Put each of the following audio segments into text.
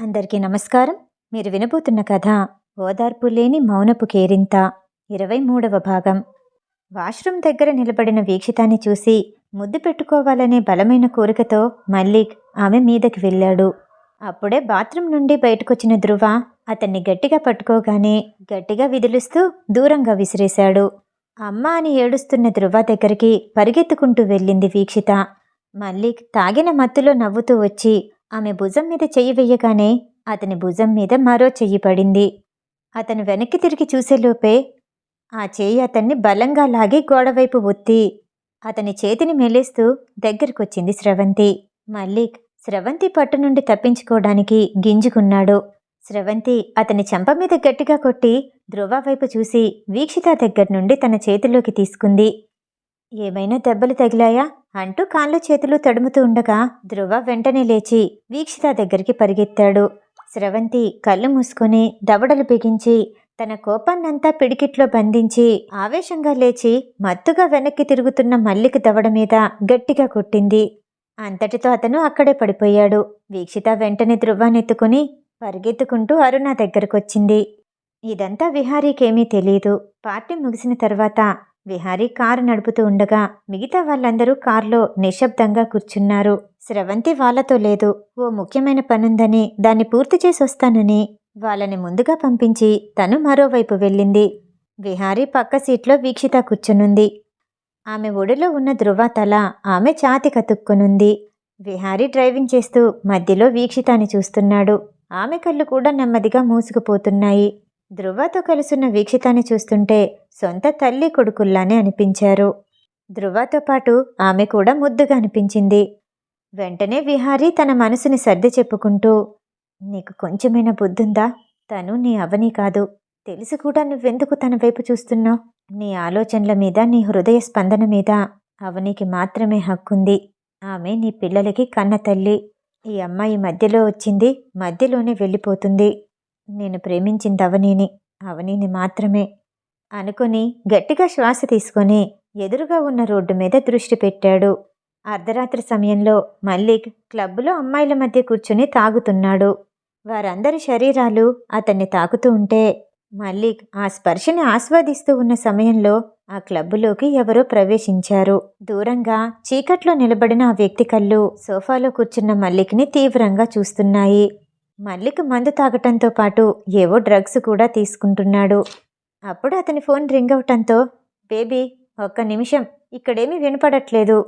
అందరికీ నమస్కారం. మీరు వినబోతున్న కథ ఓదార్పు లేని మౌనపు కేరింత ఇరవై మూడవ భాగం. వాష్రూమ్ దగ్గర నిలబడిన వీక్షితాన్ని చూసి ముద్దు పెట్టుకోవాలనే బలమైన కోరికతో మల్లిక్ ఆమె మీదకి వెళ్ళాడు. అప్పుడే బాత్రూమ్ నుండి బయటకొచ్చిన ధృవ అతన్ని గట్టిగా పట్టుకోగానే గట్టిగా విదిలిస్తూ దూరంగా విసిరేశాడు. అమ్మ అని ఏడుస్తున్న ధృవ దగ్గరికి పరిగెత్తుకుంటూ వెళ్ళింది వీక్షిత. మల్లిక్ తాగిన మత్తులో నవ్వుతూ వచ్చి ఆమె భుజం మీద చెయ్యి వెయ్యగానే అతని భుజం మీద మరో చెయ్యి పడింది. అతను వెనక్కి తిరిగి చూసేలోపే ఆ చేయి అతన్ని బలంగా లాగి గోడవైపు ఒత్తి అతని చేతిని మెలేస్తూ దగ్గరకొచ్చింది స్రవంతి. మల్లిక్ స్రవంతి పట్టు నుండి తప్పించుకోవడానికి గింజుకున్నాడు. స్రవంతి అతని చెంప మీద గట్టిగా కొట్టి ధ్రువ వైపు చూసి వీక్షిత దగ్గర నుండి తన చేతిలోకి తీసుకుంది. ఏమైనా దెబ్బలు తగిలాయా? అంటూ కాళ్ళు చేతులు తడుముతూ ఉండగా ధ్రువ వెంటనే లేచి వీక్షిత దగ్గరికి పరిగెత్తాడు. స్రవంతి కళ్ళు మూసుకొని దవడలు బిగించి తన కోపాన్నంతా పిడికిట్లో బంధించి ఆవేశంగా లేచి మత్తుగా వెనక్కి తిరుగుతున్న మల్లిక దవడ మీద గట్టిగా కొట్టింది. అంతటితో అతను అక్కడే పడిపోయాడు. వీక్షిత వెంటనే ధ్రువానెత్తుకుని పరిగెత్తుకుంటూ అరుణ దగ్గరకొచ్చింది. ఇదంతా విహారీకేమీ తెలియదు పార్టీ ముగిసిన తర్వాత విహారీ కారు నడుపుతూ ఉండగా మిగతా వాళ్ళందరూ కారులో నిశ్శబ్దంగా కూర్చున్నారు. స్రవంతి వాళ్ళతో లేదు. ఓ ముఖ్యమైన పనుందని దాన్ని పూర్తి చేసి వస్తానని వాళ్ళని ముందుగా పంపించి తను మరోవైపు వెళ్ళింది. విహారీ పక్క సీట్లో వీక్షిత కూర్చునుంది. ఆమె ఒడిలో ఉన్న ధృవ తల ఆమె ఛాతి కతుక్కునుంది. విహారీ డ్రైవింగ్ చేస్తూ మధ్యలో వీక్షితాన్ని చూస్తున్నాడు. ఆమె కళ్ళు కూడా నెమ్మదిగా మూసుకుపోతున్నాయి. ధృవతో కలుసున్న వీక్షితాన్ని చూస్తుంటే సొంత తల్లి కొడుకుల్లానే అనిపించారు. ధృవతో పాటు ఆమె కూడా ముద్దుగా అనిపించింది. వెంటనే విహారీ తన మనసుని సర్ది చెప్పుకుంటూ నీకు కొంచెమైనా బుద్ధుందా? తను నీ అవని కాదు. తెలిసి కూడా నువ్వెందుకు తన వైపు చూస్తున్నావు? నీ ఆలోచనల మీద నీ హృదయ స్పందన మీద అవనికి మాత్రమే హక్కుంది. ఆమె నీ పిల్లలకి కన్న తల్లి. ఈ అమ్మాయి మధ్యలో వచ్చింది మధ్యలోనే వెళ్ళిపోతుంది. నేను ప్రేమించింది అవనీని అవనీని మాత్రమే. అనుకుని గట్టిగా శ్వాస తీసుకొని ఎదురుగా ఉన్న రోడ్డు మీద దృష్టి పెట్టాడు. అర్ధరాత్రి సమయంలో మల్లిక్ క్లబ్లో అమ్మాయిల మధ్య కూర్చుని తాగుతున్నాడు. వారందరి శరీరాలు అతన్ని తాకుతూ ఉంటే మల్లిక్ ఆ స్పర్శని ఆస్వాదిస్తూ ఉన్న సమయంలో ఆ క్లబ్బులోకి ఎవరో ప్రవేశించారు. దూరంగా చీకట్లో నిలబడిన ఆ వ్యక్తి కళ్ళు సోఫాలో కూర్చున్న మల్లిక్ని తీవ్రంగా చూస్తున్నాయి. మల్లిక్ మందు తాగటంతో పాటు ఏవో డ్రగ్స్ కూడా తీసుకుంటున్నాడు. అప్పుడు అతని ఫోన్ రింగ్ అవటంతో బేబీ ఒక్క నిమిషం ఇక్కడేమీ వినపడట్లేదు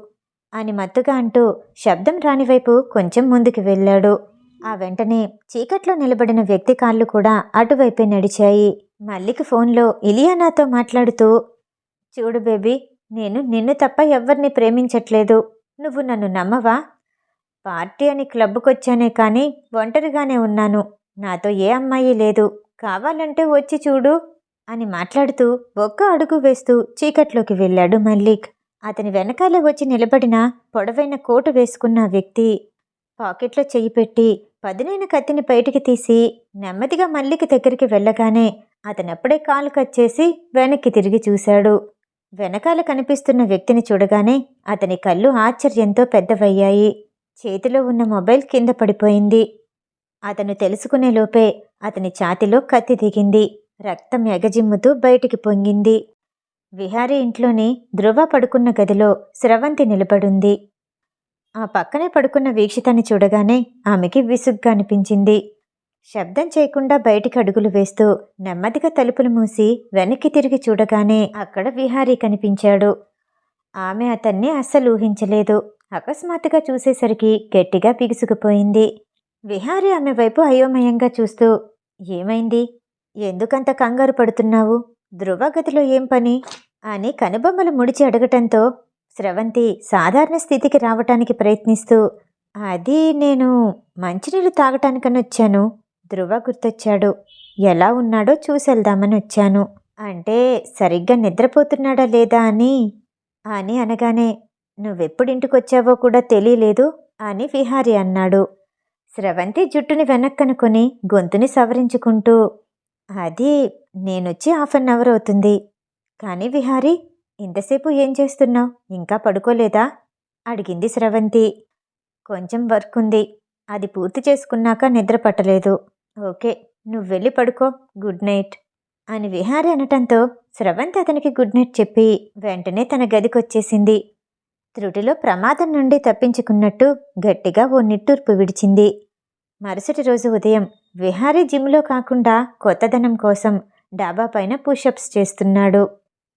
అని మత్తుగా అంటూ శబ్దం రాని వైపు కొంచెం ముందుకు వెళ్ళాడు. ఆ వెంటనే చీకట్లో నిలబడిన వ్యక్తి కాళ్ళు కూడా అటువైపే నడిచాయి. మల్లికి ఫోన్లో ఇలియానాతో మాట్లాడుతూ చూడు బేబీ నేను నిన్ను తప్ప ఎవ్వరిని ప్రేమించట్లేదు. నువ్వు నన్ను నమ్మవా? పార్టీ అని క్లబ్కొచ్చానే కానీ ఒంటరిగానే ఉన్నాను. నాతో ఏ అమ్మాయి లేదు. కావాలంటే వచ్చి చూడు. అని మాట్లాడుతూ ఒక్క అడుగు వేస్తూ చీకట్లోకి వెళ్ళాడు మల్లిక్. అతని వెనకాల వచ్చి నిలబడిన పొడవైన కోటు వేసుకున్న వ్యక్తి పాకెట్లో చెయ్యి పెట్టి పదునైన కత్తిని బయటికి తీసి నెమ్మదిగా మల్లిక దగ్గరికి వెళ్ళగానే అతనప్పుడే కాలు కచ్చేసి వెనక్కి తిరిగి చూశాడు. వెనకాల కనిపిస్తున్న వ్యక్తిని చూడగానే అతని కళ్ళు ఆశ్చర్యంతో పెద్దవయ్యాయి. చేతిలో ఉన్న మొబైల్ కింద పడిపోయింది. అతను తెలుసుకునే లోపే అతని ఛాతిలో కత్తి దిగింది. రక్తం ఎగజిమ్ముతూ బయటికి పొంగింది. విహారీ ఇంట్లోని ధ్రువ పడుకున్న గదిలో స్రవంతి నిలబడుంది. ఆ పక్కనే పడుకున్న వీక్షితాన్ని చూడగానే ఆమెకి విసుగ్గా అనిపించింది. శబ్దం చేయకుండా బయటికి అడుగులు వేస్తూ నెమ్మదిగా తలుపులు మూసి వెనక్కి తిరిగి చూడగానే అక్కడ విహారీ కనిపించాడు. ఆమె అతన్ని అస్సలు ఊహించలేదు. అకస్మాత్తుగా చూసేసరికి గట్టిగా బిగుసుకుపోయింది. విహారీ ఆమె వైపు అయోమయంగా చూస్తూ ఏమైంది? ఎందుకంత కంగారు పడుతున్నావు? ధ్రువగతిలో ఏం పని? అని కనుబొమ్మలు ముడిచి అడగటంతో స్రవంతి సాధారణ స్థితికి రావటానికి ప్రయత్నిస్తూ అది నేను మంచినీళ్ళు తాగటానికని వచ్చాను. ధ్రువ గుర్తొచ్చాడు. ఎలా ఉన్నాడో చూసెళ్దామని వచ్చాను. అంటే సరిగ్గా నిద్రపోతున్నాడా లేదా అని? అని అనగానే నువ్వెప్పుడింటికొచ్చావో కూడా తెలియలేదు అని విహారి అన్నాడు. స్రవంతి జుట్టుని వెనక్కనుకొని గొంతుని సవరించుకుంటూ అది నేనొచ్చి హాఫ్ అన్ అవర్ అవుతుంది. కానీ విహారీ ఇంతసేపు ఏం చేస్తున్నావు? ఇంకా పడుకోలేదా? అడిగింది స్రవంతి. కొంచెం వర్క్ ఉంది అది పూర్తి చేసుకున్నాక నిద్ర పట్టలేదు. ఓకే నువ్వు వెళ్ళి పడుకో. Good night. అని విహారి అనటంతో స్రవంతి అతనికి గుడ్ నైట్ చెప్పి వెంటనే తన గదికొచ్చేసింది. త్రుటిలో ప్రమాదం నుండి తప్పించుకున్నట్టు గట్టిగా ఓ నిట్టూర్పు విడిచింది. మరుసటి రోజు ఉదయం విహారీ జిమ్లో కాకుండా కొత్తదనం కోసం డాబా పైన పుషప్స్ చేస్తున్నాడు.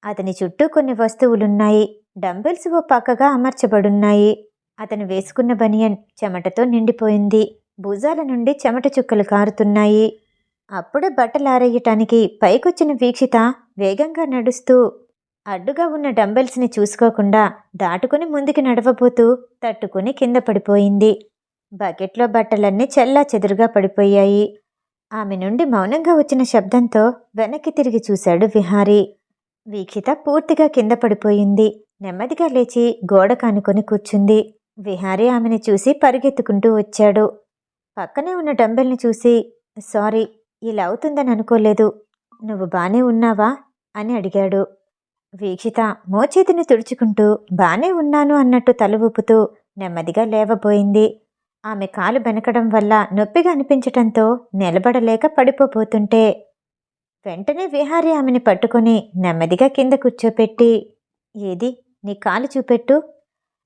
అతని చుట్టూ కొన్ని వస్తువులున్నాయి. డంబెల్స్ ఓ పక్కగా అమర్చబడున్నాయి. అతను వేసుకున్న బనియన్ చెమటతో నిండిపోయింది. భుజాల నుండి చెమట చుక్కలు కారుతున్నాయి. అప్పుడే బట్టలారేయటానికి పైకొచ్చిన వీక్షిత వేగంగా నడుస్తూ అడ్డుగా ఉన్న డంబెల్స్ని చూసుకోకుండా దాటుకుని ముందుకి నడవబోతూ తట్టుకుని కింద పడిపోయింది. బకెట్లో బట్టలన్నీ చెల్లా చెదురుగా పడిపోయాయి. ఆమె నుండి మౌనంగా వచ్చిన శబ్దంతో వెనక్కి తిరిగి చూశాడు విహారీ. వీక్షిత పూర్తిగా కింద పడిపోయింది. నెమ్మదిగా లేచి గోడ కానుకొని కూర్చుంది. విహారీ ఆమెను చూసి పరిగెత్తుకుంటూ వచ్చాడు. పక్కనే ఉన్న డంబెల్ని చూసి సారీ ఇలా అవుతుందని అనుకోలేదు. నువ్వు బానే ఉన్నావా? అని అడిగాడు. వీక్షిత మోచేతిని తుడుచుకుంటూ బానే ఉన్నాను అన్నట్టు తల ఊపుతూ నెమ్మదిగా లేవబోయింది. ఆమె కాలు బెనకడం వల్ల నొప్పిగా అనిపించటంతో నిలబడలేక పడిపోబోతుంటే వెంటనే విహారీ ఆమెని పట్టుకొని నెమ్మదిగా కింద కూర్చోపెట్టి ఏది? నీ కాలు చూపెట్టు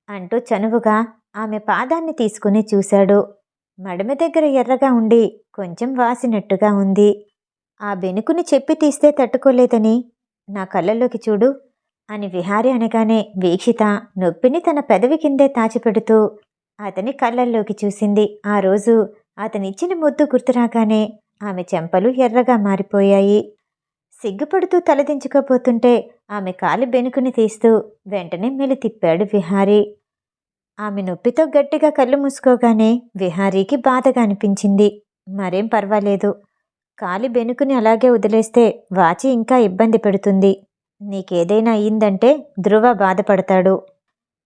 అంటూ చనువుగా ఆమె పాదాన్ని తీసుకుని చూశాడు. మడమ దగ్గర ఎర్రగా ఉండి కొంచెం వాసినట్టుగా ఉంది. ఆ బెనుకుని చెప్పి తీస్తే తట్టుకోలేదని నా కళ్ళల్లోకి చూడు అని విహారి అనగానే వీక్షిత నొప్పిని తన పెదవి కిందే దాచిపెడుతూ అతని కళ్ళల్లోకి చూసింది. ఆ రోజు అతనిచ్చిన ముద్దు గుర్తురాగానే ఆమె చెంపలు ఎర్రగా మారిపోయాయి. సిగ్గుపడుతూ తలదించుకోపోతుంటే ఆమె కాలి బెనుకుని తీస్తూ వెంటనే మెలి తిప్పాడు విహారీ. ఆమె నొప్పితో గట్టిగా కళ్ళు మూసుకోగానే విహారీకి బాధగా అనిపించింది. మరేం పర్వాలేదు. కాలి బెనుకుని అలాగే వదిలేస్తే వాచి ఇంకా ఇబ్బంది పెడుతుంది. నీకేదైనా అయిందంటే ధ్రువ బాధపడతాడు.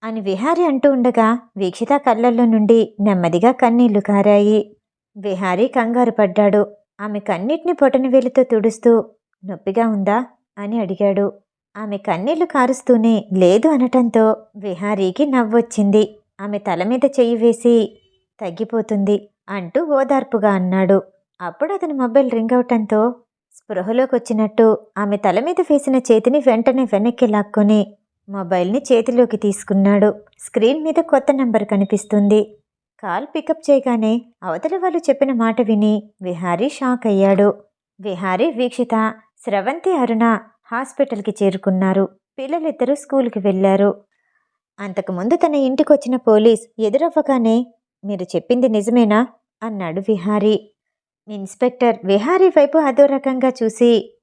అని విహారి అంటూ ఉండగా వీక్షిత కళ్ళల్లో నుండి నెమ్మదిగా కన్నీళ్ళు కారాయి. విహారీ కంగారు పడ్డాడు. ఆమె కన్నిటిని పొటని వేలితో తుడుస్తూ నొప్పిగా ఉందా? అని అడిగాడు. ఆమె కన్నీళ్ళు కారుస్తూనే లేదు అనటంతో విహారీకి నవ్వొచ్చింది. ఆమె తల మీద చెయ్యి వేసి తగ్గిపోతుంది అంటూ ఓదార్పుగా అన్నాడు. అప్పుడు అతని మొబైల్ రింగ్ అవటంతో స్పృహలోకి వచ్చినట్టు ఆమె తల మీద వేసిన చేతిని వెంటనే వెనక్కి లాక్కొని మొబైల్ని చేతిలోకి తీసుకున్నాడు. స్క్రీన్ మీద కొత్త నంబర్ కనిపిస్తుంది. కాల్ పికప్ చేయగానే అవతల వాళ్ళు చెప్పిన మాట విని విహారీ షాక్ అయ్యాడు. విహారీ వీక్షిత స్రవంతి అరుణ హాస్పిటల్కి చేరుకున్నారు. పిల్లలిద్దరూ స్కూల్కి వెళ్ళారు. అంతకుముందు తన ఇంటికొచ్చిన పోలీస్ ఎదురవ్వగానే మీరు చెప్పింది నిజమేనా? అన్నాడు విహారీ. ఇన్స్పెక్టర్ విహారీ వైపు అదో రకంగా చూసి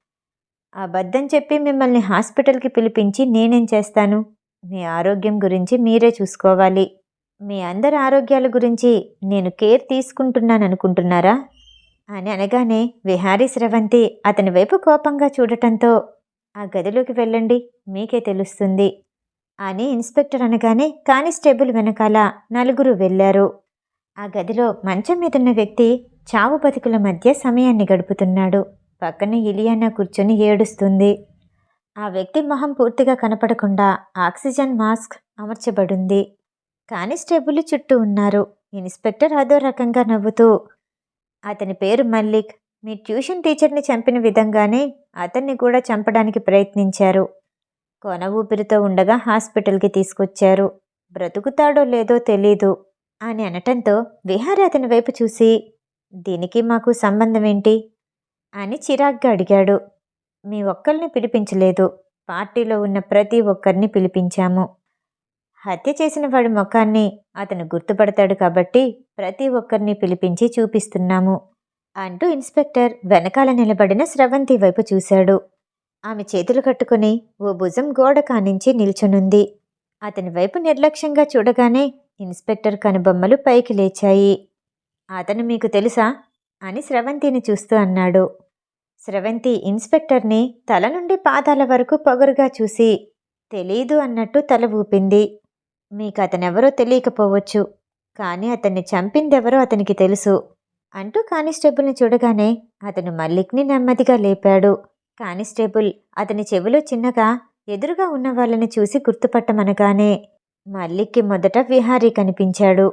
అబద్ధం చెప్పి మిమ్మల్ని హాస్పిటల్కి పిలిపించి నేనేం చేస్తాను? మీ ఆరోగ్యం గురించి మీరే చూసుకోవాలి. మీ అందరి ఆరోగ్యాల గురించి నేను కేర్ తీసుకుంటున్నాను అనుకుంటున్నారా? అని అనగానే విహారీ స్రవంతి అతని వైపు కోపంగా చూడటంతో ఆ గదిలోకి వెళ్ళండి మీకే తెలుస్తుంది అని ఇన్స్పెక్టర్ అనగానే కానిస్టేబుల్ వెనకాల నలుగురు వెళ్ళారు. ఆ గదిలో మంచం మీదున్న వ్యక్తి చావు బతుకుల మధ్య సమయాన్ని గడుపుతున్నాడు. పక్కన ఇలియానా కూర్చొని ఏడుస్తుంది. ఆ వ్యక్తి మొహం పూర్తిగా కనపడకుండా ఆక్సిజన్ మాస్క్ అమర్చబడింది. కానిస్టేబుల్ చుట్టూ ఉన్నారు. ఇన్స్పెక్టర్ అదో రకంగా నవ్వుతూ అతని పేరు మల్లిక్. మీ ట్యూషన్ టీచర్ని చంపిన విధంగానే అతన్ని కూడా చంపడానికి ప్రయత్నించారు. కొన ఊపిరితో ఉండగా హాస్పిటల్కి తీసుకొచ్చారు. బ్రతుకుతాడో లేదో తెలీదు అని అనటంతో విహారి అతని వైపు చూసి దీనికి మాకు సంబంధం ఏంటి అని చిరాగ్గా అడిగాడు. మీ ఒక్కరిని పిలిపించలేదు. పార్టీలో ఉన్న ప్రతి ఒక్కరిని పిలిపించాము. హత్య చేసిన వాడి ముఖాన్ని అతను గుర్తుపడతాడు కాబట్టి ప్రతి ఒక్కరిని పిలిపించి చూపిస్తున్నాము అంటూ ఇన్స్పెక్టర్ వెనకాల నిలబడిన స్రవంతి వైపు చూశాడు. ఆమె చేతులు కట్టుకుని ఓ భుజం గోడ కానించి నిల్చునుంది. అతని వైపు నిర్లక్ష్యంగా చూడగానే ఇన్స్పెక్టర్ కనుబొమ్మలు పైకి లేచాయి. అతను మీకు తెలుసా? అని స్రవంతిని చూస్తూ అన్నాడు. స్రవంతి ఇన్స్పెక్టర్ని తల నుండి పాదాల వరకు పొగరుగా చూసి తెలీదు అన్నట్టు తల ఊపింది. మీకు అతనెవరో తెలియకపోవచ్చు కానీ అతన్ని చంపిందెవరో అతనికి తెలుసు అంటూ కానిస్టేబుల్ని చూడగానే అతను మల్లిక్ని నెమ్మదిగా లేపాడు. కానిస్టేబుల్ అతని చెవిలో చిన్నగా ఎదురుగా ఉన్న వాళ్ళని చూసి గుర్తుపట్టమనగానే మల్లిక్కి మొదట విహారీ కనిపించాడు.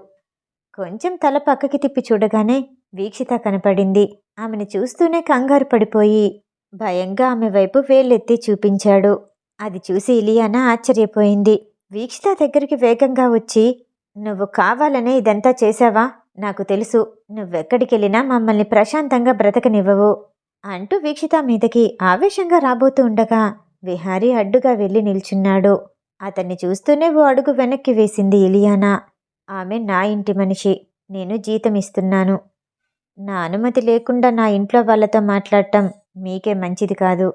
కొంచెం తల పక్కకి తిప్పి చూడగానే వీక్షిత కనపడింది. ఆమెను చూస్తూనే కంగారు పడిపోయి భయంగా ఆమె వైపు వేలెత్తి చూపించాడు. అది చూసి ఇలియానా ఆశ్చర్యపోయింది. వీక్షిత దగ్గరికి వేగంగా వచ్చి నువ్వు కావాలనే ఇదంతా చేశావా? నాకు తెలుసు. నువ్వెక్కడికెళ్ళినా మమ్మల్ని ప్రశాంతంగా బ్రతకనివ్వవు అంటూ వీక్షిత మీదకి ఆవేశంగా రాబోతూ ఉండగా విహారీ అడ్డుగా వెళ్ళి నిల్చున్నాడు. అతన్ని చూస్తూనే ఓ అడుగు వెనక్కి వేసింది ఇలియానా. ఆమె నా ఇంటి మనిషి. నేను జీతం ఇస్తున్నాను నా అనుమతి లేకుండా నా ఇంట్లో వాళ్ళతో మాట్లాడటం మీకే మంచిది కాదు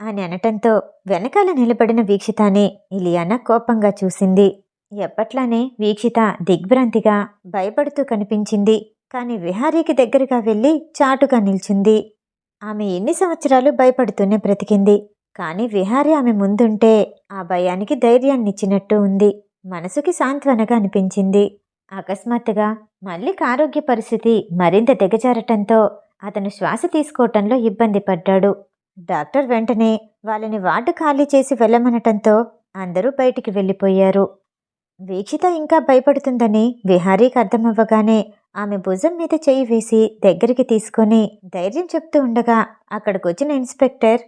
అని అనటంతో వెనకాల నిలబడిన వీక్షితానే ఇలియానా కోపంగా చూసింది. ఎప్పట్లానే వీక్షిత దిగ్భ్రాంతిగా భయపడుతూ కనిపించింది. కాని విహారీకి దగ్గరగా వెళ్ళి చాటుగా నిల్చుంది. ఆమె ఎన్ని సంవత్సరాలు భయపడుతూనే బ్రతికింది. కాని విహారీ ఆమె ముందుంటే ఆ భయానికి ధైర్యాన్నిచ్చినట్టు ఉంది. మనసుకి సాంత్వనగా అనిపించింది. అకస్మాత్తుగా మల్లిక్ ఆరోగ్య పరిస్థితి మరింత దిగజారటంతో అతను శ్వాస తీసుకోవటంలో ఇబ్బంది పడ్డాడు. డాక్టర్ వెంటనే వాళ్ళని వార్డు ఖాళీ చేసి వెళ్ళమనటంతో అందరూ బయటికి వెళ్ళిపోయారు. వీక్షిత ఇంకా భయపడుతుందని విహారీకి అర్థమవ్వగానే ఆమె భుజం మీద చేయి వేసి దగ్గరికి తీసుకొని ధైర్యం చెప్తూ ఉండగా అక్కడికొచ్చిన ఇన్స్పెక్టర్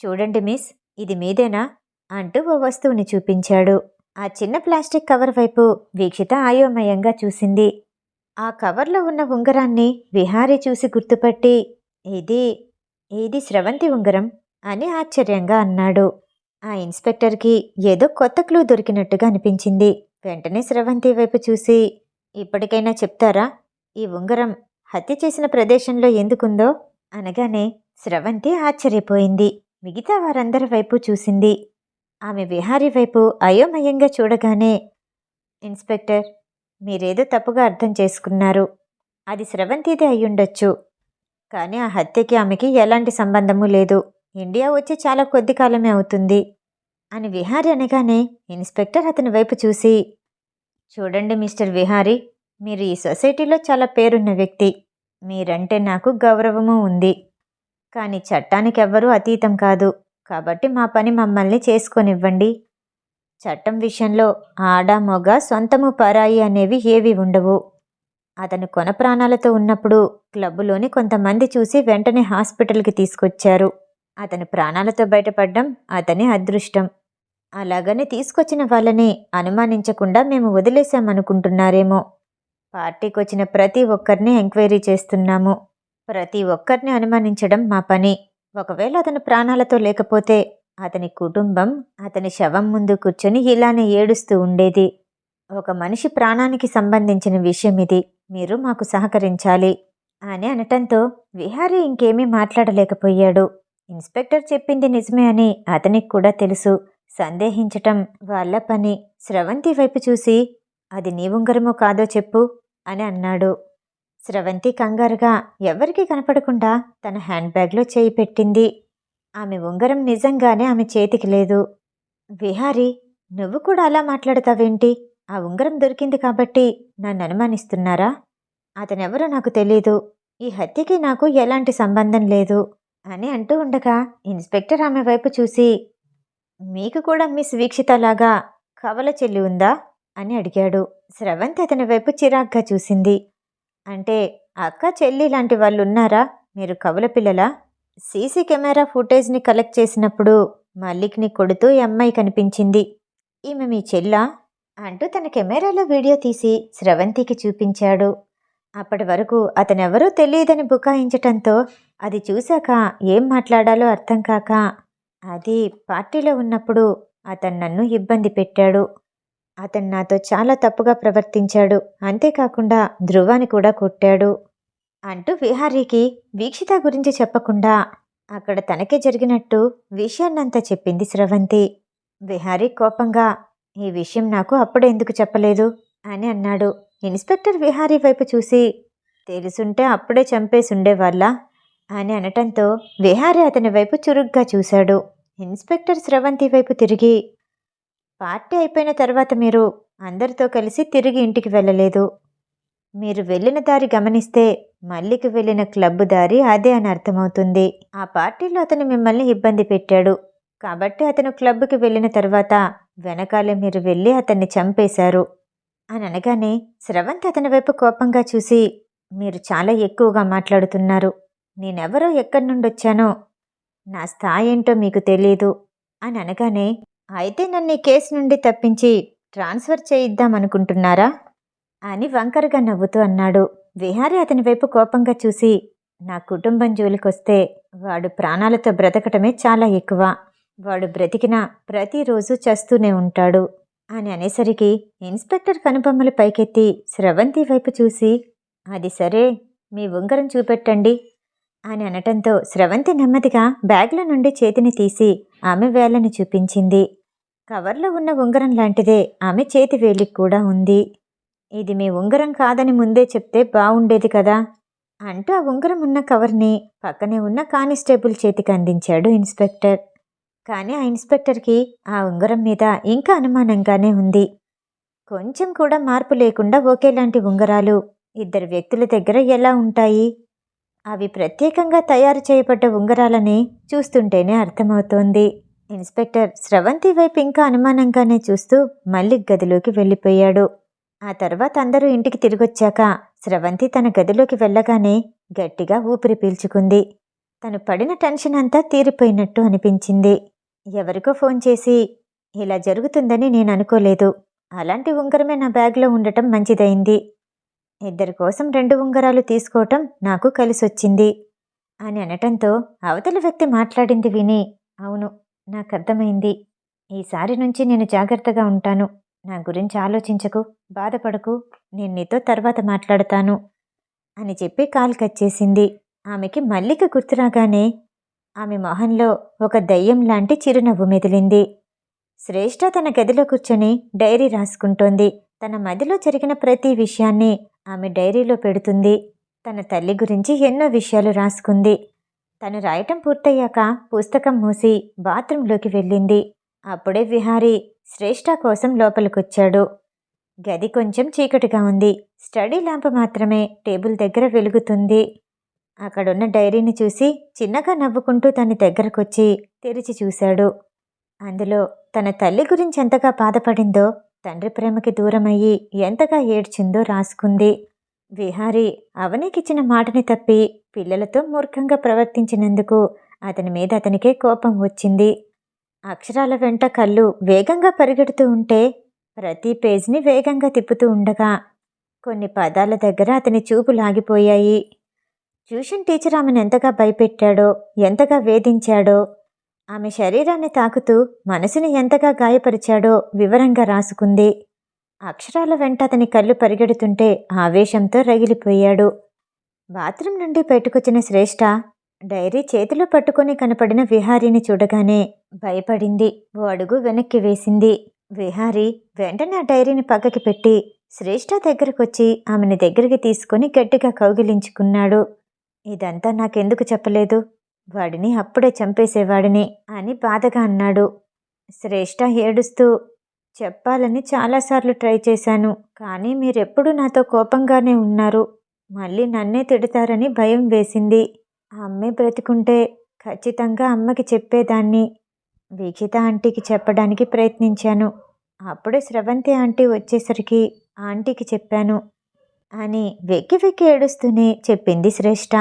చూడండి మిస్ ఇది మీదేనా? అంటూ ఓ వస్తువుని చూపించాడు. ఆ చిన్న ప్లాస్టిక్ కవర్ వైపు వీక్షిత ఆయోమయంగా చూసింది. ఆ కవర్లో ఉన్న ఉంగరాన్ని విహారీ చూసి గుర్తుపట్టి ఇది ఇది స్రవంతి ఉంగరం? అని ఆశ్చర్యంగా అన్నాడు. ఆ ఇన్స్పెక్టర్కి ఏదో కొత్త క్లూ దొరికినట్టుగా అనిపించింది. వెంటనే స్రవంతి వైపు చూసి ఇప్పటికైనా చెప్తారా? ఈ ఉంగరం హత్య చేసిన ప్రదేశంలో ఎందుకుందో? అనగానే స్రవంతి ఆశ్చర్యపోయింది. మిగతా వారందరి వైపు చూసింది. ఆమె విహారీ వైపు అయోమయంగా చూడగానే ఇన్స్పెక్టర్ మీరేదో తప్పుగా అర్థం చేసుకున్నారు. అది స్రవంతిదే అయ్యుండొచ్చు. కానీ ఆ హత్యకి ఆమెకి ఎలాంటి సంబంధము లేదు. ఇండియా వచ్చి చాలా కొద్ది కాలమే అవుతుంది అని విహారి అనగానే ఇన్స్పెక్టర్ అతని వైపు చూసి చూడండి మిస్టర్ విహారీ మీరు ఈ సొసైటీలో చాలా పేరున్న వ్యక్తి. మీరంటే నాకు గౌరవము ఉంది. కానీ చట్టానికి ఎవ్వరూ అతీతం కాదు. కాబట్టి మా పని మమ్మల్ని చేసుకొనివ్వండి. చట్టం విషయంలో ఆడ మొగ సొంతము పరాయి అనేవి ఏవి ఉండవు. అతను కొన ప్రాణాలతో ఉన్నప్పుడు క్లబ్బులోని కొంతమంది చూసి వెంటనే హాస్పిటల్కి తీసుకొచ్చారు. అతను ప్రాణాలతో బయటపడడం అతని అదృష్టం. అలాగని తీసుకొచ్చిన వాళ్ళని అనుమానించకుండా మేము వదిలేశామనుకుంటున్నారేమో పార్టీకి వచ్చిన ప్రతి ఒక్కరిని ఎంక్వైరీ చేస్తున్నాము. ప్రతి ఒక్కరిని అనుమానించడం మా పని. ఒకవేళ అతను ప్రాణాలతో లేకపోతే అతని కుటుంబం అతని శవం ముందు కూర్చొని ఇలానే ఏడుస్తూ ఉండేది. ఒక మనిషి ప్రాణానికి సంబంధించిన విషయం ఇది. మీరు మాకు సహకరించాలి అని అనటంతో విహారీ ఇంకేమీ మాట్లాడలేకపోయాడు. ఇన్స్పెక్టర్ చెప్పింది నిజమే అని అతనికి కూడా తెలుసు. సందేహించటం వాళ్ళ పని. స్రవంతి వైపు చూసి అది నీ ఉంగరమో కాదో చెప్పు అని అన్నాడు. స్రవంతి కంగారుగా ఎవరికీ కనపడకుండా తన హ్యాండ్ బ్యాగ్లో చేయి పెట్టింది. ఆమె ఉంగరం నిజంగానే ఆమె చేతికి లేదు. విహారీ నువ్వు కూడా అలా మాట్లాడతావేంటి? ఆ ఉంగరం దొరికింది కాబట్టి నన్ను అనుమానిస్తున్నారా? అతనెవరో నాకు తెలీదు. ఈ హత్యకి నాకు ఎలాంటి సంబంధం లేదు అని అంటూ ఉండగా ఇన్స్పెక్టర్ ఆమె వైపు చూసి మీకు కూడా మిస్ వీక్షితలాగా కవల చెల్లి ఉందా? అని అడిగాడు. స్రవంతి అతని వైపు చిరాగ్గా చూసింది. అంటే అక్క చెల్లి లాంటి వాళ్ళు ఉన్నారా మీరు కవుల పిల్లలా? సీసీ కెమెరా ఫుటేజ్ని కలెక్ట్ చేసినప్పుడు మల్లిక్ని కొడుతూ ఈ అమ్మాయి కనిపించింది. ఈమె మీ చెల్లా? అంటూ తన కెమెరాలో వీడియో తీసి స్రవంతికి చూపించాడు. అప్పటి వరకు అతనెవరూ తెలియదని బుకాయించటంతో అది చూశాక ఏం మాట్లాడాలో అర్థం కాక అది పార్టీలో ఉన్నప్పుడు అతను నన్ను ఇబ్బంది పెట్టాడు. అతను నాతో చాలా తప్పుగా ప్రవర్తించాడు. అంతేకాకుండా ధ్రువాన్ని కూడా కొట్టాడు అంటూ విహారీకి వీక్షిత గురించి చెప్పకుండా అక్కడ తనకే జరిగినట్టు విషయాన్నంతా చెప్పింది స్రవంతి. విహారీ కోపంగా ఈ విషయం నాకు అప్పుడే ఎందుకు చెప్పలేదు? అని అన్నాడు. ఇన్స్పెక్టర్ విహారీ వైపు చూసి తెలుసుంటే అప్పుడే చంపేసుండేవాళ్ళ? అని అనటంతో విహారీ అతని వైపు చురుగ్గా చూశాడు. ఇన్స్పెక్టర్ స్రవంతి వైపు తిరిగి పార్టీ అయిపోయిన తర్వాత మీరు అందరితో కలిసి తిరిగి ఇంటికి వెళ్ళలేదు. మీరు వెళ్ళిన దారి గమనిస్తే మల్లికి వెళ్ళిన క్లబ్ దారి అదే అని అర్థమవుతుంది. ఆ పార్టీలో అతను మిమ్మల్ని ఇబ్బంది పెట్టాడు. కాబట్టి అతను క్లబ్కి వెళ్ళిన తర్వాత వెనకాలే మీరు వెళ్ళి అతన్ని చంపేశారు అని అనగానే స్రవంతి అతని వైపు కోపంగా చూసి మీరు చాలా ఎక్కువగా మాట్లాడుతున్నారు. నేనెవరో ఎక్కడి నుండి వచ్చానో నా స్థాయి ఏంటో మీకు తెలియదు అని అనగానే అయితే నన్ను ఈ కేసు నుండి తప్పించి ట్రాన్స్ఫర్ చేయిద్దామనుకుంటున్నారా అని వంకరగా నవ్వుతూ అన్నాడు. విహారి అతని వైపు కోపంగా చూసి నా కుటుంబం జోలికొస్తే వాడు ప్రాణాలతో బ్రతకటమే చాలా ఎక్కువ. వాడు బ్రతికినా ప్రతిరోజు చస్తూనే ఉంటాడు అని అనేసరికి ఇన్స్పెక్టర్ కనుబొమ్మలు పైకెత్తి స్రవంతి వైపు చూసి అది సరే మీ ఉంగరం చూపెట్టండి అని అనటంతో స్రవంతి నెమ్మదిగా బ్యాగ్లో నుండి చేతిని తీసి ఆమె వేళ్ళని చూపించింది. కవర్లో ఉన్న ఉంగరం లాంటిదే. ఆమె చేతి వేలికి కూడా ఉంది. ఇది మీ ఉంగరం కాదని ముందే చెప్తే బాగుండేది కదా? అంటూ ఆ ఉంగరం ఉన్న కవర్ని పక్కనే ఉన్న కానిస్టేబుల్ చేతికి అందించాడు ఇన్స్పెక్టర్. కానీ ఆ ఇన్స్పెక్టర్కి ఆ ఉంగరం మీద ఇంకా అనుమానంగానే ఉంది. కొంచెం కూడా మార్పు లేకుండా ఒకేలాంటి ఉంగరాలు ఇద్దరు వ్యక్తుల దగ్గర ఎలా ఉంటాయి? అవి ప్రత్యేకంగా తయారు చేయబడ్డ ఉంగరాలని చూస్తుంటేనే అర్థమవుతోంది. ఇన్స్పెక్టర్ స్రవంతి వైపు ఇంకా అనుమానంగానే చూస్తూ మళ్ళీ గదిలోకి వెళ్ళిపోయాడు. ఆ తర్వాత అందరూ ఇంటికి తిరిగొచ్చాక స్రవంతి తన గదిలోకి వెళ్ళగానే గట్టిగా ఊపిరి పీల్చుకుంది. తను పడిన టెన్షన్ అంతా తీరిపోయినట్టు అనిపించింది. ఎవరికో ఫోన్ చేసి ఇలా జరుగుతుందని నేను అనుకోలేదు. అలాంటి ఉంగరమే నా బ్యాగ్లో ఉండటం మంచిదైంది. ఇద్దరి కోసం రెండు ఉంగరాలు తీసుకోవటం నాకు కలిసొచ్చింది అని అనటంతో అవతల వ్యక్తి మాట్లాడింది విని అవును నాకు అర్థమైంది ఈసారి నుంచి నేను జాగ్రత్తగా ఉంటాను. నా గురించి ఆలోచించకు బాధపడకు. నేను నీతో తర్వాత మాట్లాడతాను. అని చెప్పి కాల్ కట్ చేసింది. ఆమెకి మల్లిక గుర్తురాగానే ఆమె మొహంలో ఒక దయ్యం లాంటి చిరునవ్వు మెదిలింది. శ్రేష్ఠ తన గదిలో కూర్చొని డైరీ రాసుకుంటోంది. తన మదిలో జరిగిన ప్రతి విషయాన్ని ఆమె డైరీలో పెడుతుంది. తన తల్లి గురించి ఎన్నో విషయాలు రాసుకుంది. తను రాయటం పూర్తయ్యాక పుస్తకం మూసి బాత్రూంలోకి వెళ్ళింది. అప్పుడే విహారీ శ్రేష్ఠ కోసం లోపలికొచ్చాడు. గది కొంచెం చీకటిగా ఉంది. స్టడీ ల్యాంప్ మాత్రమే టేబుల్ దగ్గర వెలుగుతుంది. అక్కడున్న డైరీని చూసి చిన్నగా నవ్వుకుంటూ తన దగ్గరకొచ్చి తెరిచి చూశాడు. అందులో తన తల్లి గురించి ఎంతగా బాధపడిందో తండ్రి ప్రేమకి దూరమయ్యి ఎంతగా ఏడ్చిందో రాసుకుంది. విహారీ అవనికిచ్చిన మాటని తప్పి పిల్లలతో మూర్ఖంగా ప్రవర్తించినందుకు అతని మీద అతనికే కోపం వచ్చింది. అక్షరాల వెంట కళ్ళు వేగంగా పరిగెడుతూ ఉంటే ప్రతి పేజ్ని వేగంగా తిప్పుతూ ఉండగా కొన్ని పదాల దగ్గర అతని చూపు లాగిపోయాయి. ట్యూషన్ టీచర్ ఆమెను ఎంతగా భయపెట్టాడో ఎంతగా వేధించాడో ఆమె శరీరాన్ని తాకుతూ మనసుని ఎంతగా గాయపరిచాడో వివరంగా రాసుకుంది. అక్షరాల వెంట అతని కళ్ళు పరిగెడుతుంటే ఆవేశంతో రగిలిపోయాడు. బాత్రూం నుండి బయటకొచ్చిన శ్రేష్ఠ డైరీ చేతిలో పట్టుకొని కనపడిన విహారీని చూడగానే భయపడింది. ఓ అడుగు వెనక్కి వేసింది. విహారీ వెంటనే ఆ డైరీని పక్కకి పెట్టి శ్రేష్ఠ దగ్గరకొచ్చి ఆమెని దగ్గరికి తీసుకొని గట్టిగా కౌగిలించుకున్నాడు. ఇదంతా నాకెందుకు చెప్పలేదు? వాడిని అప్పుడే చంపేసేవాడిని అని బాధగా అన్నాడు. శ్రేష్ఠ ఏడుస్తూ చెప్పాలని చాలాసార్లు ట్రై చేశాను. కానీ మీరెప్పుడు నాతో కోపంగానే ఉన్నారు. మళ్ళీ నన్నే తిడతారని భయం వేసింది. ఆ అమ్మే బ్రతికుంటే ఖచ్చితంగా అమ్మకి చెప్పేదాన్ని. వీక్షిత ఆంటీకి చెప్పడానికి ప్రయత్నించాను. అప్పుడే స్రవంతి ఆంటీ వచ్చేసరికి ఆంటీకి చెప్పాను. అని వెక్కి వెక్కి ఏడుస్తూనే చెప్పింది శ్రేష్ఠ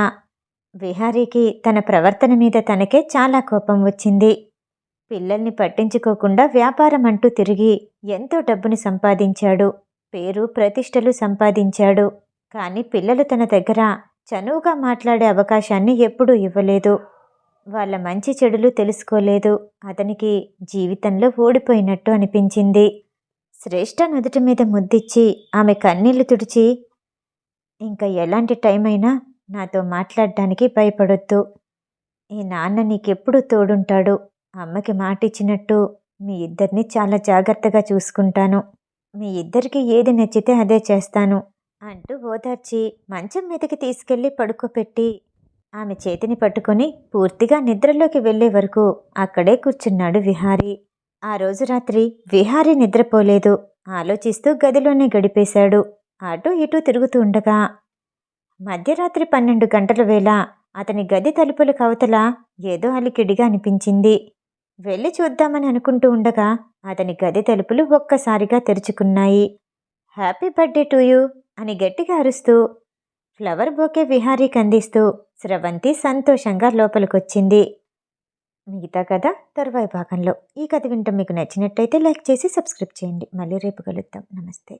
విహారీకి తన ప్రవర్తన మీద తనకే చాలా కోపం వచ్చింది. పిల్లల్ని పట్టించుకోకుండా వ్యాపారం అంటూ తిరిగి ఎంతో డబ్బుని సంపాదించాడు. పేరు ప్రతిష్టలు సంపాదించాడు. కానీ పిల్లలు తన దగ్గర చనువుగా మాట్లాడే అవకాశాన్ని ఎప్పుడూ ఇవ్వలేదు. వాళ్ళ మంచి చెడులు తెలుసుకోలేదు. అతనికి జీవితంలో ఓడిపోయినట్టు అనిపించింది. శ్రేష్ఠ నుదుటి మీద ముద్దిచ్చి ఆమె కన్నీళ్ళు తుడిచి ఇంకా ఎలాంటి టైం అయినా నాతో మాట్లాడడానికి భయపడొద్దు. ఈ నాన్న నీకెప్పుడు తోడుంటాడు. అమ్మకి మాటిచ్చినట్టు మీ ఇద్దరిని చాలా జాగ్రత్తగా చూసుకుంటాను. మీ ఇద్దరికి ఏది నచ్చితే అదే చేస్తాను అంటూ ఓదార్చి మంచం మీదకి తీసుకెళ్ళి పడుకోపెట్టి ఆమె చేతిని పట్టుకొని పూర్తిగా నిద్రలోకి వెళ్ళే వరకు అక్కడే కూర్చున్నాడు విహారీ. ఆ రోజు రాత్రి విహారీ నిద్రపోలేదు. ఆలోచిస్తూ గదిలోనే గడిపేశాడు. అటూ ఇటూ తిరుగుతూ ఉండగా మధ్యరాత్రి పన్నెండు గంటల వేళ అతని గది తలుపుల కవతల ఏదో అలికిడిగా అనిపించింది. వెళ్ళి చూద్దామని అనుకుంటూ ఉండగా అతని గది తలుపులు ఒక్కసారిగా తెరుచుకున్నాయి. హ్యాపీ బర్త్డే టు యూ అని గట్టిగా అరుస్తూ ఫ్లవర్ బోకే విహారీకి అందిస్తూ స్రవంతి సంతోషంగా లోపలికొచ్చింది. మిగతా కథ తరువాయి భాగంలో. ఈ కథ వింటాం మీకు నచ్చినట్టయితే లైక్ చేసి సబ్స్క్రైబ్ చేయండి. మళ్ళీ రేపు కలుద్దాం. నమస్తే.